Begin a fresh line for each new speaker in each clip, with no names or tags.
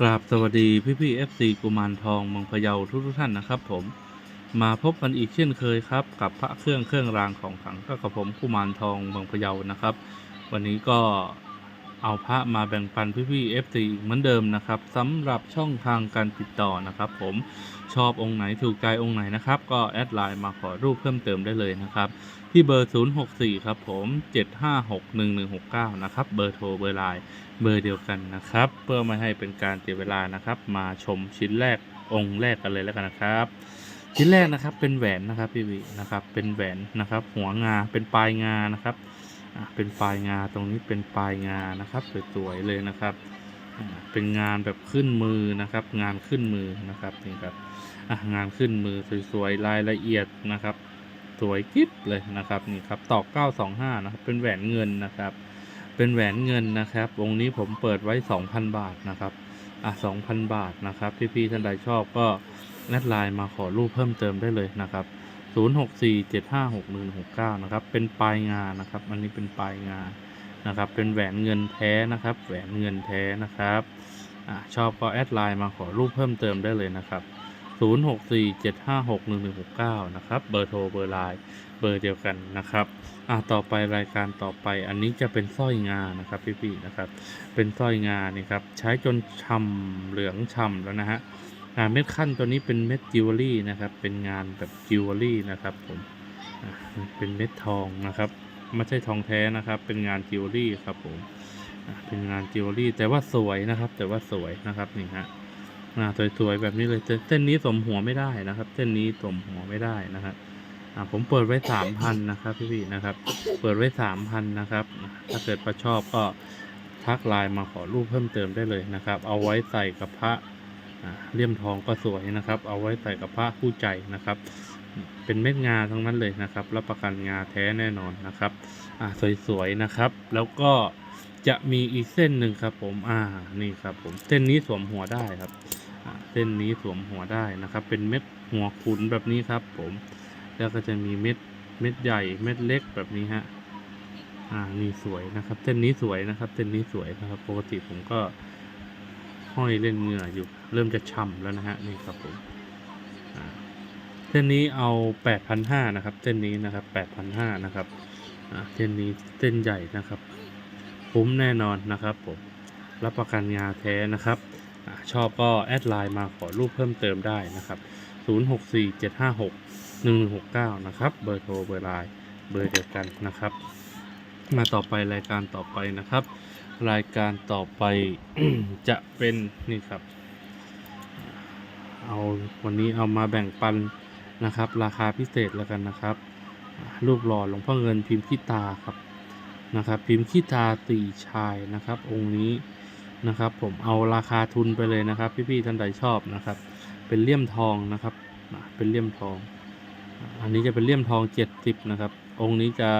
กราบสวัสดีพี่พี่เอฟซีกุมารทองเมืองพะเยาทุกทุกท่านนะครับผมมาพบกันอีกเช่นเคยครับ กับพระเครื่องเครื่องรางของขลังก็กับผมกุมารทองเมืองพะเยานะครับ วันนี้ก็ เอาพระมาแบ่งปันพี่พี่เอฟซีเหมือนเดิมนะครับสำหรับช่องทางการติดต่อนะครับ ผมชอบองค์ไหนถูกใจองค์ไหนนะครับ ก็แอดไลน์มาขอรูปเพิ่มเติมได้เลยนะครับ ที่เบอร์ 064 ครับผม 7561169 นะครับเบอร์โทรเบอร์ไลน์เบอร์เดียวกันนะครับ เพื่อไม่ให้เป็นการเสียเวลานะครับ มาชมชิ้นแรกองค์แรกกันเลยแล้วกันนะครับชิ้นแรกนะครับเป็นแหวนนะครับพี่วินะครับเป็นแหวนนะครับ หัวงาเป็นปลายงานะครับ เป็นปลายงาตรงนี้เป็นปลายงานะครับ สวยๆเลยนะครับเป็นงานแบบขึ้นมือนะครับ งานขึ้นมือนะครับนี่ครับงานขึ้นมือสวยๆรายละเอียดนะครับ สวยกิ๊บเลยนะครับนี่ครับตอก925นะครับเป็นแหวนเงินนะครับ เป็นแหวนเงินนะครับวงนี้ผมเปิดไว้ 2,000 บาทนะครับอะ2,000 บาทนะครับพี่ๆท่านใดชอบก็แอดไลน์มาขอรูปเพิ่มเติมได้เลยนะครับ 0647561169 นะครับ เป็นปลายงานะครับ อันนี้เป็นปลายงานะครับ เป็นแหวนเงินแท้นะครับ แหวนเงินแท้นะครับอชอบก็แอดไลน์มาขอรูปเพิ่มเติมได้เลยนะครับ 0647561169 นะครับ เบอร์โทรเบอร์ไลน์ เบอร์เดียวกันนะครับอะต่อไปรายการต่อไป อันนี้จะเป็นสร้อยงานะครับพี่ๆนะครับ เป็นสร้อยงานี่ครับ ใช้จนช่ำเหลืองช่ำแล้วนะฮะ เม็ดขั้นตัวนี้เป็นเม็ดจิวเวลรี่นะครับ เป็นงานแบบจิวเวลรี่นะครับผมอะเป็นเม็ดทองนะครับ ไม่ใช่ทองแท้นะครับ เป็นงานจิวเวลรี่ครับผมอะเป็นงานจิวเวลรี่แต่ว่าสวยนะครับ แต่ว่าสวยนะครับนี่ฮะอ่าสวยๆแบบนี้เลยเส้นนี้สมหัวไม่ได้นะครับ เส้นนี้สมหัวไม่ได้นะครับอ่าผมเปิดไว้สามพันนะครับพี่ๆนะครับ เปิดไว้สามพันนะครับ ถ้าเกิดว่าชอบก็ทักไลน์มาขอรูปเพิ่มเติมได้เลยนะครับ เอาไว้ใส่กับพระ เลี่ยมทองก็สวยนะครับ เอาไว้ใส่กับพระคู่ใจนะครับ เป็นเม็ดงาทั้งนั้นเลยนะครับ รับประกันงาแท้แน่นอนนะครับอ่าสวยๆนะครับ แล้วก็จะมีอีกเส้นหนึ่งครับ ผมอ่านี่ครับผมเส้นนี้สวมหัวได้ครับเส้นนี้สวมหัวได้นะครับ เป็นเม็ดหัวขุนแบบนี้ครับ ผมแล้วก็จะมีเม็ดเม็ดใหญ่เม็ดเล็กแบบนี้ฮะอ่านี่สวยนะครับ เส้นนี้สวยนะครับ เส้นนี้สวยนะครับ ปกติผมก็ ห้อยเล่นเหงื่ออยู่เริ่มจะช่ำแล้วนะฮะนี่ครับผมเส้นนี้เอาแปดพันห้านะครับเส้นนี้นะครับแปดพันห้านะครับเส้นนี้เส้นใหญ่นะครับคุ้มแน่นอนนะครับผมรับประกันงาแท้นะครับอชอบก็แอดไลน์มาขอรูปเพิ่มเติมได้นะครับ 0647561169 นะครับ เบอร์โทรเบอร์ไลน์เบอร์เดียวกันนะครับ มาต่อไปรายการต่อไปนะครับ รายการต่อไปจะเป็นนี่ครับ เอาวันนี้เอามาแบ่งปันนะครับ ราคาพิเศษแล้วกันนะครับ รูปหล่อหลวงพ่อเงินพิมพ์ขี้ตาครับนะครับ พิมพ์ขี้ตาตีชายนะครับ องค์นี้นะครับ ผมเอาราคาทุนไปเลยนะครับ พี่ๆท่านใดชอบนะครับ เป็นเลี่ยมทองนะครับเป็นเลี่ยมทอง อันนี้จะเป็นเลี่ยมทองเจ็ดสิบนะครับ องค์นี้จะ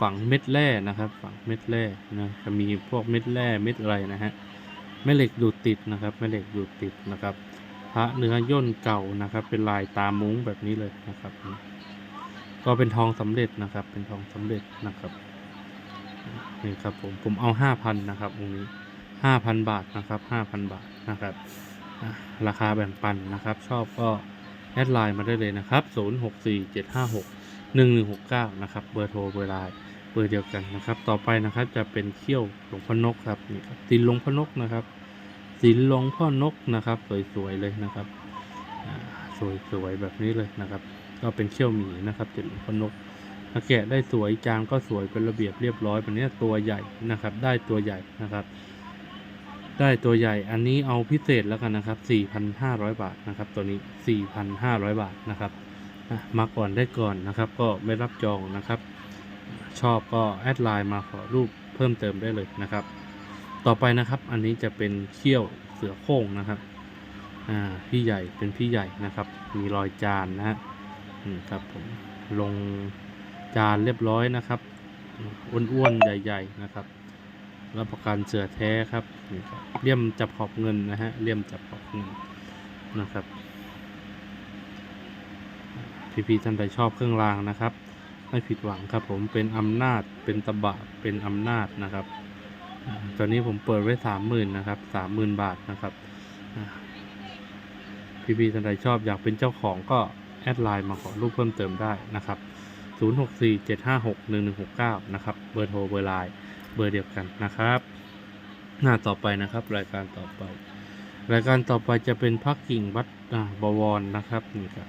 ฝังเม็ดแร่นะครับ ฝังเม็ดแร่นะจะมีพวกเม็ดแร่เม็ดอะไรนะฮะแม่เหล็กดูดติดนะครับแม่เหล็กดูดติดนะครับ พระเนื้อย่นเก่านะครับ เป็นลายตามุ้งแบบนี้เลยนะครับ ก็เป็นทองสำเร็จนะครับ เป็นทองสำเร็จนะครับนี่ครับผมผมเอาห้าพันนะครับองค์นี้ห้าพันบาทนะครับห้าพันบาทนะครับ ราคาแบ่งปันนะครับ ชอบก็แอดไลน์มาได้เลยนะครับศูนย์หกสี่เจ็ดห้าหกหนึ่งหนึ่งหกเก้านะครับ เบอร์โทร เบอร์ไลน์ บอร์เดียวกันนะครับ ต่อไปนะครับจะเป็นเขี้ยวหลวงพ่อนกครับนี่ครับศิลหลวงพ่อนกนะครับศิลหลวงพ่อนกนะครับ สวยๆเลยนะครับสวยๆแบบนี้เลยนะครับ ก็เป็นเขี้ยวหมีนะครับศิลหลวงพ่อนกถ้าแกะได้สวยจานก็สวยเป็นระเบียบเรียบร้อยแบบนี้ตัวใหญ่นะครับ ได้ตัวใหญ่นะครับ ได้ตัวใหญ่อันนี้เอาพิเศษแล้วกันนะครับ 4,500 บาทนะครับ ตัวนี้ 4,500 บาทนะครับมาก่อนได้ก่อนนะครับ ก็ไม่รับจองนะครับ ชอบก็แอดไลน์มาขอรูปเพิ่มเติมได้เลยนะครับ ต่อไปนะครับ อันนี้จะเป็นเขี้ยวเสือโคร่งนะครับอ่าพี่ใหญ่เป็นพี่ใหญ่นะครับ มีรอยจานนะฮะอืมครับผมลงจานเรียบร้อยนะครับอ้วนๆใหญ่ ๆนะครับรับประกันเสือแท้ครับนี่ครับเลี่ยมจับขอบเงินนะฮะเลี่ยมจับขอบเงินนะครับพี่ๆท่านใดชอบเครื่องรางนะครับ ไม่ผิดหวังครับผมเป็นอำนาจเป็นตะบะเป็นอำนาจนะครับตอนนี้ผมเปิดไว้สามหมื่นนะครับสามหมื่นบาทนะครับอ่พี่ๆท่านใดชอบอยากเป็นเจ้าของก็แอดไลน์มาขอรูปเพิ่มเติมได้นะครับ0 6 4 7 5 6 1 1 6 9นะครับเบอร์โทรเบอร์ไลน์เบอร์เดียวกันนะครับ หน้าต่อไปนะครับ รายการต่อไป รายการต่อไปจะเป็นพักกิ่งวัดบวรนะครับนี่ครับ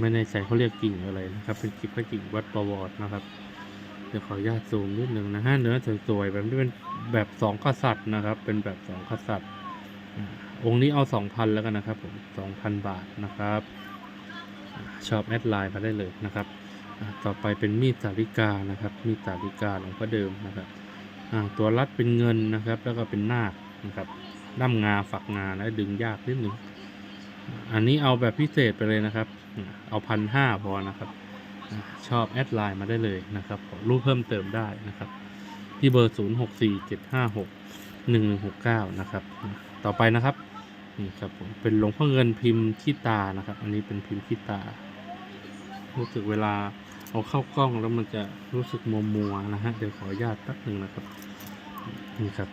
ไม่แน่ใจเขาเรียกกิ่งอะไรนะครับ เป็นกิ่งพักกิ่งวัดบวรนะครับ เดี๋ยวขออนุญาตซูมนิดหนึ่งนะฮะเนื้อสวยๆแบบนี้เป็นแบบสองกษัตริย์นะครับ เป็นแบบสองกษัตริย์องค์นี้เอาสองพันแล้วกันนะครับผมสองพันบาทนะครับชอบแอดไลน์มาได้เลยนะครับต่อไปเป็นมีดสาริกานะครับ มีดสาริกาหลวงพ่อเดิมนะครับตัวรัดเป็นเงินนะครับ แล้วก็เป็นนาคนะครับด้ามงาฝักงานะดึงยากนิดหนึ่ง อันนี้เอาแบบพิเศษไปเลยนะครับ เอาพันห้าพอนะครับ ชอบแอดไลน์มาได้เลยนะครับขอรูปเพิ่มเติมได้นะครับ ที่เบอร์ 0 6 4 7 5 6 1 1 6 9 นะครับ ต่อไปนะครับนี่ครับผมเป็นหลวงพ่อเงินพิมพ์ขี้ตานะครับ อันนี้เป็นพิมพ์ขี้ตา รู้สึกเวลาเอาเข้ากล้องแล้วมันจะรู้สึกมัวมัวนะฮะเดี๋ยวขออนุญาตแป๊บหนึ่งนะครับนี่ครับ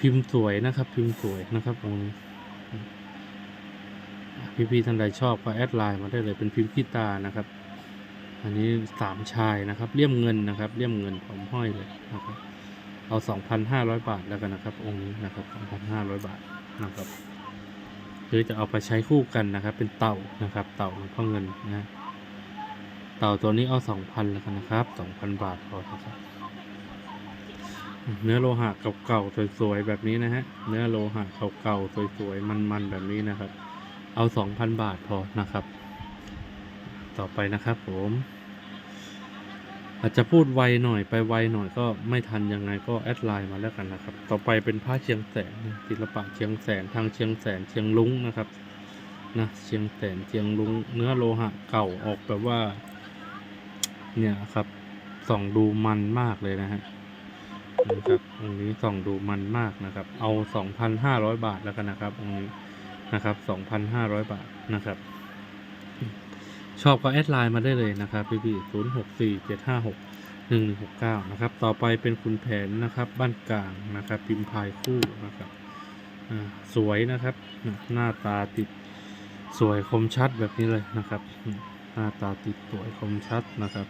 พิมพ์สวยนะครับ พิมพ์สวยนะครับตรงนี้ พี่ๆท่านใดชอบก็แอดไลน์มาได้เลยเป็นพิมพ์ขี้ตานะครับ อันนี้สามชายนะครับเลี่ยมเงินนะครับเลี่ยมเงินผมห้อยเลยนะครับเอาสองพันห้าร้อยบาทแล้วกันนะครับ องค์นี้นะครับสองพันห้าร้อยบาทนะครับหรือจะเอาไปใช้คู่กันนะครับ เป็นเต่านะครับ เต่าหลวงพ่อเงินนะเต่าตัวนี้เอาสองพันแล้วกันนะครับสองพันบาทพอครับเนื้อโลหะเก่าๆสวยๆแบบนี้นะฮะ เนื้อโลหะเก่าๆสวยๆมันๆแบบนี้นะครับ เอาสองพันบาทพอนะครับ ต่อไปนะครับผม อาจจะพูดไวหน่อยไปไวหน่อยก็ไม่ทันยังไงก็แอดไลน์มาแล้วกันนะครับ ต่อไปเป็นผ้าเชียงแสนศิลปะเชียงแสนทางเชียงแสนเชียงลุงนะครับนะเชียงแสนเชียงลุงเนื้อโลหะเก่าออกแบบว่า เนี่ยครับส่องดูมันมากเลยนะฮะนะครับองค์นี้ส่องดูมันมากนะครับ เอาสองพันห้าร้อยบาทแล้วกันนะครับองค์นี้ นะครับ2,500 บาทนะครับ ชอบก็แอดไลน์มาได้เลยนะครับพี่พี่0 6 4 7 5 6 1 1 6 9นะครับ ต่อไปเป็นคุณแผนนะครับ บ้านกลางนะครับ พิมพ์พายคู่นะครับอ่าสวยนะครับ หน้าตาติดสวยคมชัดแบบนี้เลยนะครับ หน้าตาติดสวยคมชัดนะครับ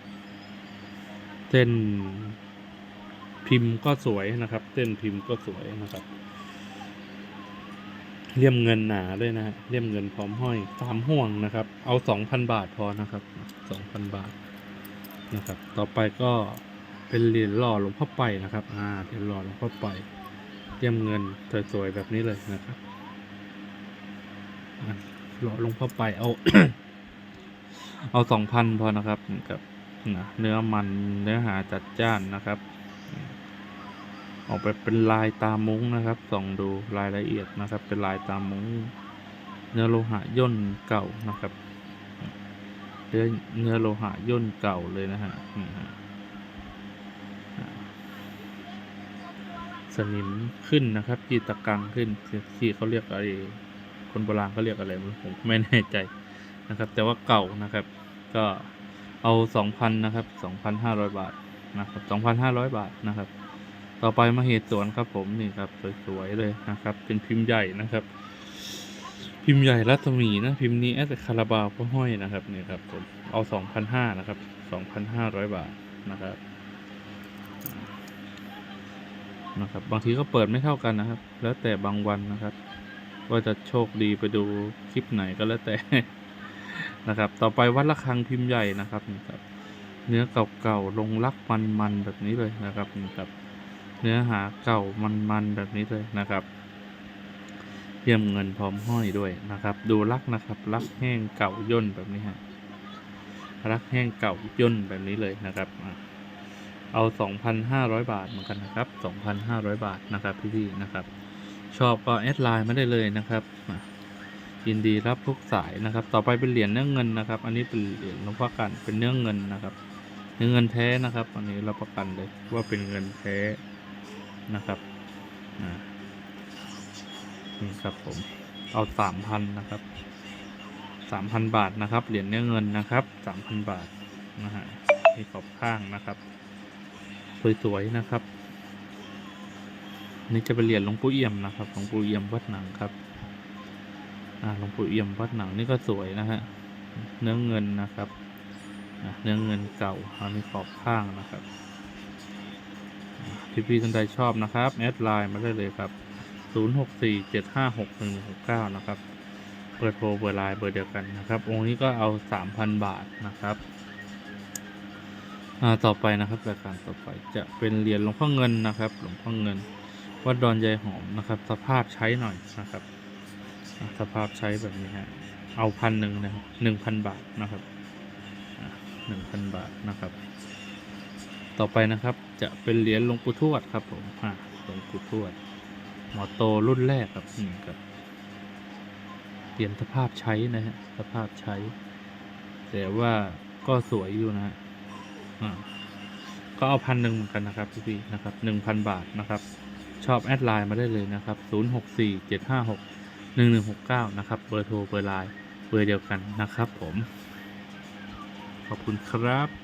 เส้นพิมพ์ก็สวยนะครับเส้นพิมพ์ก็สวยนะครับ เลี่ยมเงินหนาด้วยนะฮะเลี่ยมเงินพร้อมห้อยสามห่วงนะครับ เอาสองพันบาทพอนะครับสองพันบาทนะครับ ต่อไปก็เป็นเหรียญหล่อหลวงพ่อไปนะครับอ่าเหรียญหล่อหลวงพ่อไปเลี่ยมเงินสวยๆแบบนี้เลยนะครับหล่อหลวงพ่อไปเอา เอาสองพันพอนะครับกับเนื้อมันเนื้อหาจัดจ้านนะครับ ออกไปเป็นลายตามุ้งนะครับ ส่องดูรายละเอียดนะครับ เป็นลายตามุ้ง เนื้อโลหะย่นเก่านะครับเนื้อเนื้อโลหะย่นเก่าเลยนะฮะนี่ฮะสนิมขึ้นนะครับกีตะกังขึ้นที่เขาเรียกอะไรคนโบราณเขาเรียกอะไรผมไม่แน่ใจนะครับ แต่ว่าเก่านะครับ ก็เอาสองพันนะครับสองพันห้าร้อยบาทนะครับสองพันห้าร้อยบาทนะครับ ต่อไปมาเหตุสวนครับผมนี่ครับสวยๆเลยนะครับ เป็นพิมพ์ใหญ่นะครับ พิมพ์ใหญ่รัศมีนะพิมพ์นี้แอดคาราบาวก็ห้อยนะครับนี่ครับผมเอาสองพันห้านะครับสองพันห้าร้อยบาทนะครับนะครับ บางทีก็เปิดไม่เท่ากันนะครับ แล้วแต่บางวันนะครับว่าจะโชคดีไปดูคลิปไหนก็แล้วแต่นะครับ ต่อไปวัดระฆังพิมพ์ใหญ่นะครับนี่ครับ เนื้อเก่าๆลงรักมันๆแบบนี้เลยนะครับนี่ครับ เนื้อหาเก่ามันๆแบบนี้เลยนะครับเยี่ยมเงินพร้อมห้อยด้วยนะครับ ดูลักนะครับลักแห้งเก่าย่นแบบนี้ฮะลักแห้งเก่าย่นแบบนี้เลยนะครับอะเอา 2,500 บาทเหมือนกันนะครับ 2,500 บาทนะครับพี่ๆนะครับ ชอบก็แอดไลน์มาได้เลยนะครับยินดีรับทุกสายนะครับ ต่อไปเป็นเหรียญเนื้อเงินนะครับ อันนี้เป็นเหรียญหลวงพ่อกันเป็นเนื้อเงินนะครับ เนื้อเงินแท้นะครับ อันนี้รับประกันเลยว่าเป็นเงินแท้ นะครับอ่านี่ครับผมเอาสามพันนะครับสามพันบาทนะครับ เหรียญเนื้อเงินนะครับสามพันบาทนะฮะที่ขอบข้างนะครับ สวยๆนะครับนี่จะเป็นเหรียญหลวงปู่เอี่ยมนะครับหลวงปู่เอี่ยมวัดหนังครับอ่าหลวงปู่เอี่ยมวัดหนังนี่ก็สวยนะฮะเนื้อเงินนะครับเนื้อเงินเก่าอันนี้ขอบข้างนะครับ พี่ๆท่านใดชอบนะครับ แอดไลน์มาได้เลยครับ 0647561169 นะครับเบอร์โทรเบอร์ไลน์เบอร์เดียวกันนะครับ องค์นี้ก็เอา 3,000 บาทนะครับอ่าต่อไปนะครับรายการต่อไปจะเป็นเหรียญหลวงพ่อเงินนะครับ หลวงพ่อเงิน วัดดอนยายหอมนะครับ สภาพใช้หน่อยนะครับอะสภาพใช้แบบนี้ฮะเอาพันหนึ่งนะครับหนึ่งพันบาทนะครับหนึ่งพันบาทนะครับ ต่อไปนะครับ จะเป็นเหรียญหลวงปู่ทวดครับผมอะหลวงปู่ทวด หมอโตรุ่นแรกครับนี่ครับเหรียญสภาพใช้นะฮะสภาพใช้ แต่ว่าก็สวยอยู่นะฮะอ่าก็เอาพันหนึ่งเหมือนกันนะครับพี่ๆนะครับหนึ่งพันบาทนะครับ ชอบแอดไลน์มาได้เลยนะครับ0647561169นะครับ เบอร์โทรเบอร์ไลน์เบอร์เดียวกันนะครับผม ขอบคุณครับ